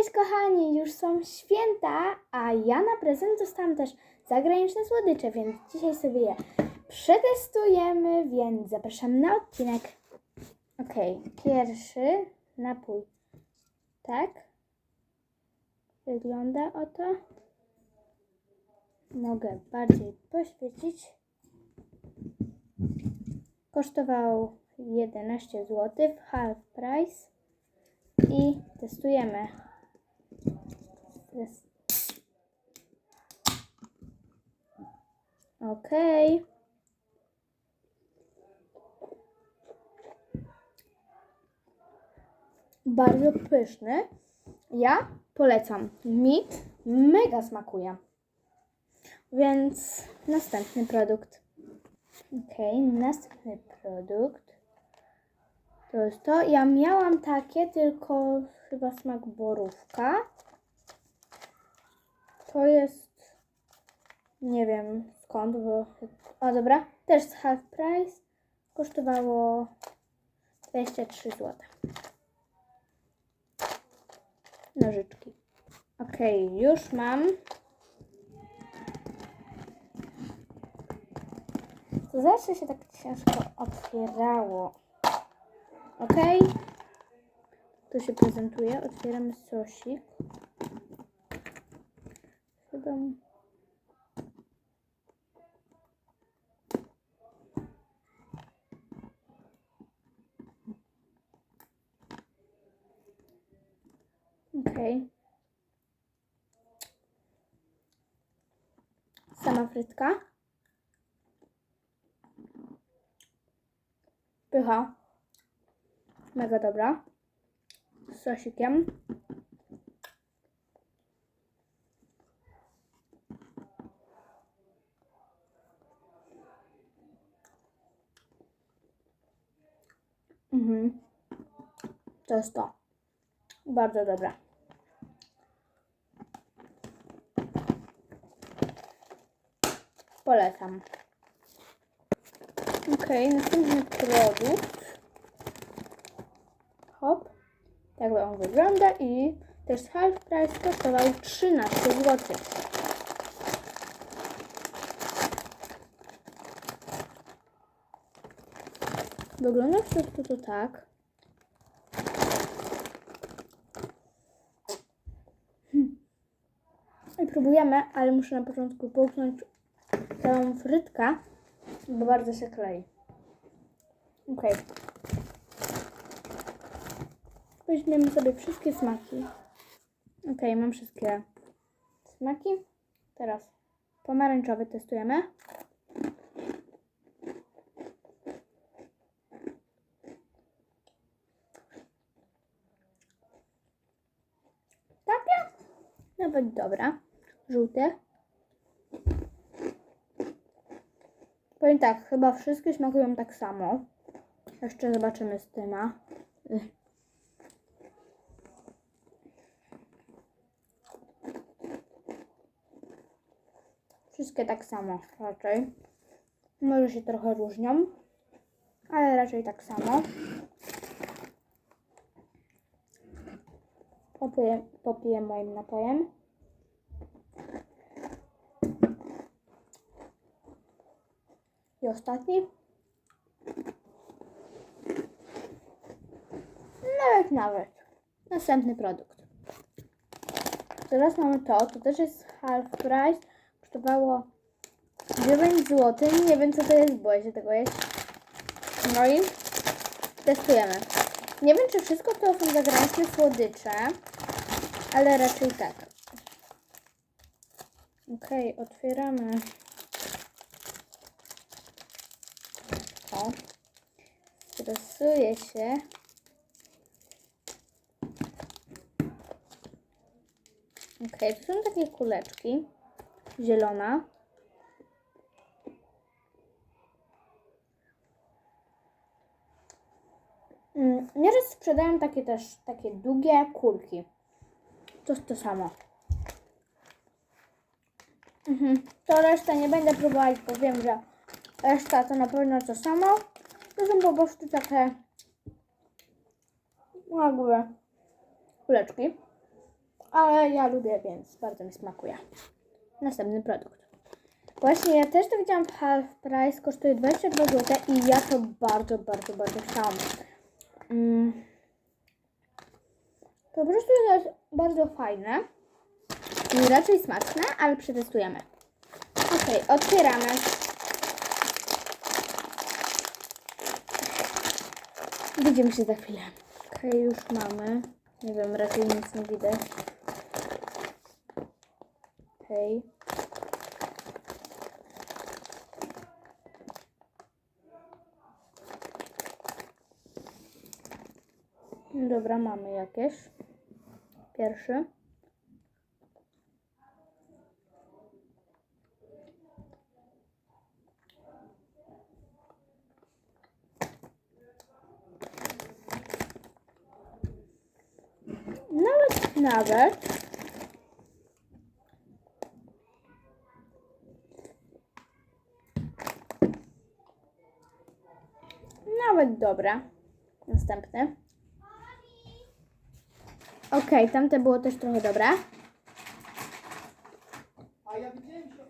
Cześć kochani, już są święta, a ja na prezent dostałam też zagraniczne słodycze, więc dzisiaj sobie je przetestujemy, więc zapraszam na odcinek. Okej, pierwszy napój. Tak. Wygląda oto. Mogę bardziej poświecić. Kosztował 11 zł half price i testujemy. Test. Ok. Bardzo pyszny. Ja polecam. Mi mega smakuje. Więc następny produkt. Ok, następny produkt. To jest to. Ja miałam takie, tylko chyba smak borówka. To jest. Nie wiem skąd, bo. O dobra, też z half price. Kosztowało 23 zł. Nożyczki. Ok, już mam. To zawsze się tak ciężko otwierało. Ok. To się prezentuje. Otwieramy sosik. Chyba. Ok. Sama frytka. Pycha. Mega dobra. Z sosikiem. Mhm. To jest to. Bardzo dobra. Polecam. Okej, następny produkt. Hop. Tak on wygląda i też half price kosztował 13 zł. Wygląda w środku to tak. I próbujemy, ale muszę na początku połknąć całą frytkę, bo bardzo się klei. Okej. Weźmiemy sobie wszystkie smaki. Ok, mam wszystkie smaki. Teraz pomarańczowy testujemy. Takie? Nawet dobra. Żółty. Powiem tak, chyba wszystkie smakują tak samo. Jeszcze zobaczymy z tyma. Wszystkie tak samo raczej. Może się trochę różnią, ale raczej tak samo. Popiję, popiję moim napojem. I ostatni. Nawet, nawet. Następny produkt. Teraz mamy to, to też jest half price. Kosztowało 9 zł. Nie wiem co to jest, boję się tego jeść. No i testujemy. Nie wiem czy wszystko to są zagraniczne słodycze, ale raczej tak. Okej, otwieramy. O. Się. Okej, to są takie kuleczki. Zielona. Mm, Nieraz sprzedają takie też, takie długie kulki. To jest to samo. Mhm. To resztę nie będę próbować, bo wiem, że reszta to na pewno to samo. To są po prostu takie jakby kuleczki. ale ja lubię, więc bardzo mi smakuje. Następny produkt. Właśnie ja też to widziałam w Half Price, kosztuje 22 zł i ja to bardzo, bardzo, bardzo chciałam. Mm. Po prostu jest bardzo fajne i raczej smaczne, ale przetestujemy. Ok, otwieramy. Widzimy się za chwilę. Ok, już mamy. Nie wiem, raczej nic nie widać. Okej. Dobra, mamy jakieś. Pierwszy. Nawet, nawet. Dobra. Następny. Okej, tamte było też trochę dobre.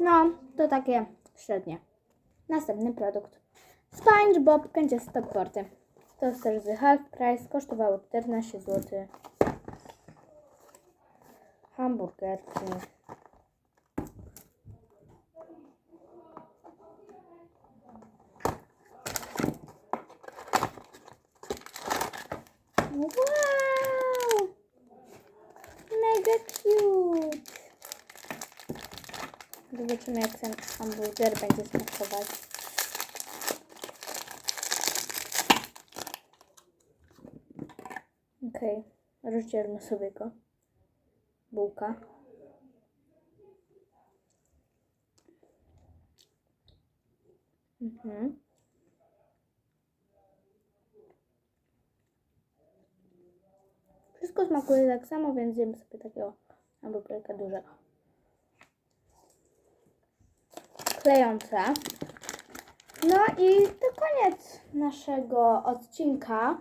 No, to takie średnie. Następny produkt. SpongeBob Kęcie Stockporty. To jest też z half price. Kosztowało 14 zł. Hamburgerki. Wow! Mega cute! Zobaczymy jak ten hamburger będzie smakować. Okej, rozdzielmy sobie go. Bułka. Mhm. Wszystko smakuje tak samo, więc zjem sobie takiego hamburgerka dużego. Klejące. No i to koniec naszego odcinka.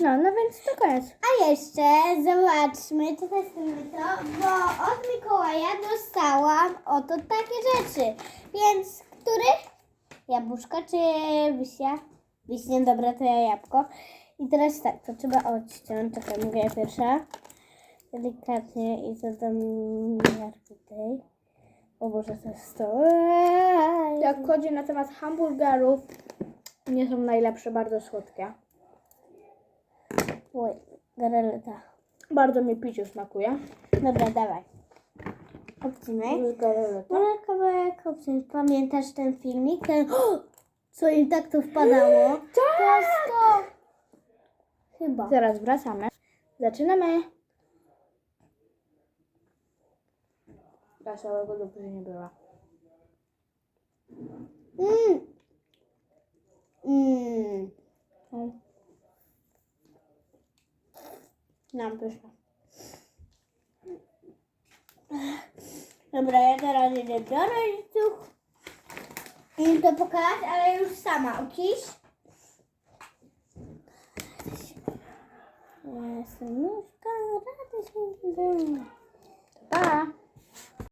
No, no więc to koniec. A jeszcze zobaczmy, to testujmy to, bo od Mikołaja dostałam oto takie rzeczy. Więc który? Jabłuszko czy wiśnia? Wiśnia, dobra, to ja jabłko. I teraz tak, to trzeba odciąć. Czekaj, mówię pierwsza. Delikatnie i zadam miar tutaj. O Boże, to jest to. Jak chodzi na temat hamburgerów, nie są najlepsze, bardzo słodkie. Oj, gareleta. Bardzo mi piciu smakuje. Dobra, dawaj. Obcinaj. Z gareleta. Może kawałek obciąć. Pamiętasz ten filmik? Ten, co im tak to wpadało? Tak! To Chyba. Teraz wracamy. Zaczynamy. Ja całego dobrze nie była. Mm. Mm. Mm. Nam pyszne. Dobra, ja teraz idę biorę tu i to pokazać, ale już sama, okiś? Jestem nóżka, rady się Pa!